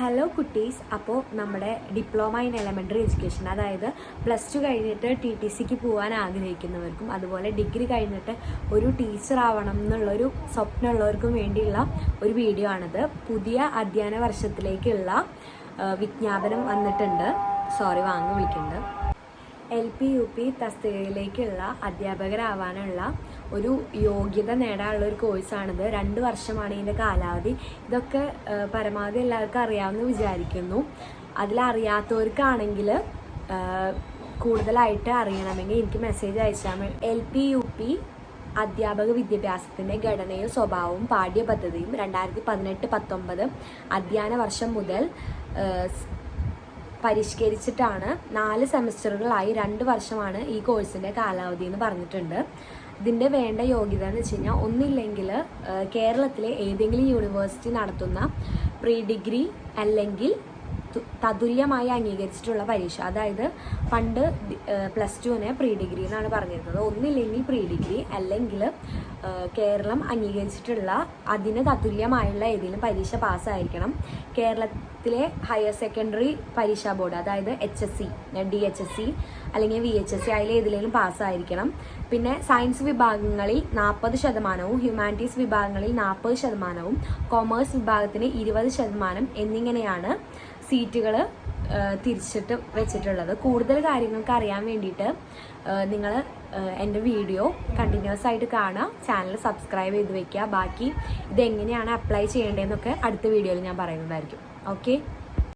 Hello കുട്ടീസ്. അപ്പോൾ നമ്മുടെ ഡിപ്ലോമ ഇൻ എലമെന്ററി എഡ്യൂക്കേഷൻ അതായത് പ്ലസ് ടു കഴിഞ്ഞിട്ട് ടി ടി സിക്ക് പോകാൻ ആഗ്രഹിക്കുന്നവർക്കും അതുപോലെ ഡിഗ്രി കഴിഞ്ഞിട്ട് ഒരു ടീച്ചർ ആവണം എന്നുള്ളൊരു സ്വപ്നമുള്ളവർക്കും വേണ്ടിയുള്ള ഒരു വീഡിയോ ആണിത്. പുതിയ അധ്യയന വർഷത്തിലേക്കുള്ള വിജ്ഞാപനം വന്നിട്ടുണ്ട്. സോറി വാങ്ങി വിളിക്കുന്നുണ്ട് എൽ പി യു പി തസ്തികയിലേക്കുള്ള അധ്യാപകരാവാനുള്ള ഒരു യോഗ്യത നേടാനുള്ള ഒരു കോഴ്സാണിത്. രണ്ട് വർഷമാണ് ഇതിന്റെ കാലാവധി. ഇതൊക്കെ പരമാവധി എല്ലാവർക്കും അറിയാമെന്ന് വിചാരിക്കുന്നു. അതിലറിയാത്തവർക്കാണെങ്കിൽ കൂടുതലായിട്ട് അറിയണമെങ്കിൽ എനിക്ക് മെസ്സേജ് അയച്ചാൽ മതി. എൽ പി യു പി അധ്യാപക വിദ്യാഭ്യാസത്തിന്റെ ഘടനയും സ്വഭാവവും പാഠ്യപദ്ധതിയും രണ്ടായിരത്തി പതിനെട്ട് പത്തൊമ്പത് അധ്യയന വർഷം മുതൽ പരിഷ്കരിച്ചിട്ടാണ് നാല് സെമസ്റ്ററുകളായി രണ്ട് വർഷമാണ് ഈ കോഴ്സിന്റെ കാലാവധി എന്ന് പറഞ്ഞിട്ടുണ്ട്. ഇതിന്റെ വേണ്ട യോഗ്യത എന്ന് വെച്ച് കഴിഞ്ഞാൽ ഒന്നില്ലെങ്കിൽ കേരളത്തിലെ ഏതെങ്കിലും യൂണിവേഴ്സിറ്റി നടത്തുന്ന പ്രീ ഡിഗ്രി അല്ലെങ്കിൽ തതുല്യമായി അംഗീകരിച്ചിട്ടുള്ള പരീക്ഷ. അതായത് പണ്ട് പ്ലസ് ടുവിനെ പ്രീ ഡിഗ്രി എന്നാണ് പറഞ്ഞിരുന്നത്. ഒന്നില്ലെങ്കിൽ പ്രീ ഡിഗ്രി അല്ലെങ്കിൽ കേരളം അംഗീകരിച്ചിട്ടുള്ള അതിന് തത്തുല്യമായുള്ള ഏതെങ്കിലും പരീക്ഷ പാസ്സായിരിക്കണം. കേരളത്തിലെ ഹയർ സെക്കൻഡറി പരീക്ഷാ ബോർഡ് അതായത് H S C D H S C അല്ലെങ്കിൽ വി എച്ച് എസ് സി അതിൽ ഏതിലേലും പാസ്സായിരിക്കണം. പിന്നെ സയൻസ് വിഭാഗങ്ങളിൽ നാൽപ്പത് ശതമാനവും ഹ്യൂമാനിറ്റീസ് വിഭാഗങ്ങളിൽ നാൽപ്പത് ശതമാനവും കൊമേഴ്സ് വിഭാഗത്തിന് ഇരുപത് ശതമാനം എന്നിങ്ങനെയാണ് സീറ്റുകൾ തിരിച്ചിട്ട് വെച്ചിട്ടുള്ളത്. കൂടുതൽ കാര്യങ്ങൾക്ക് അറിയാൻ വേണ്ടിയിട്ട് നിങ്ങൾ എന്റെ വീഡിയോ കണ്ടിന്യൂസ് ആയിട്ട് കാണുക. ചാനൽ സബ്സ്ക്രൈബ് ചെയ്ത് വെക്കുക. ബാക്കി ഇതെങ്ങനെയാണ് അപ്ലൈ ചെയ്യേണ്ടതെന്നൊക്കെ അടുത്ത വീഡിയോയിൽ ഞാൻ പറയുന്നതായിരിക്കും. ഓക്കെ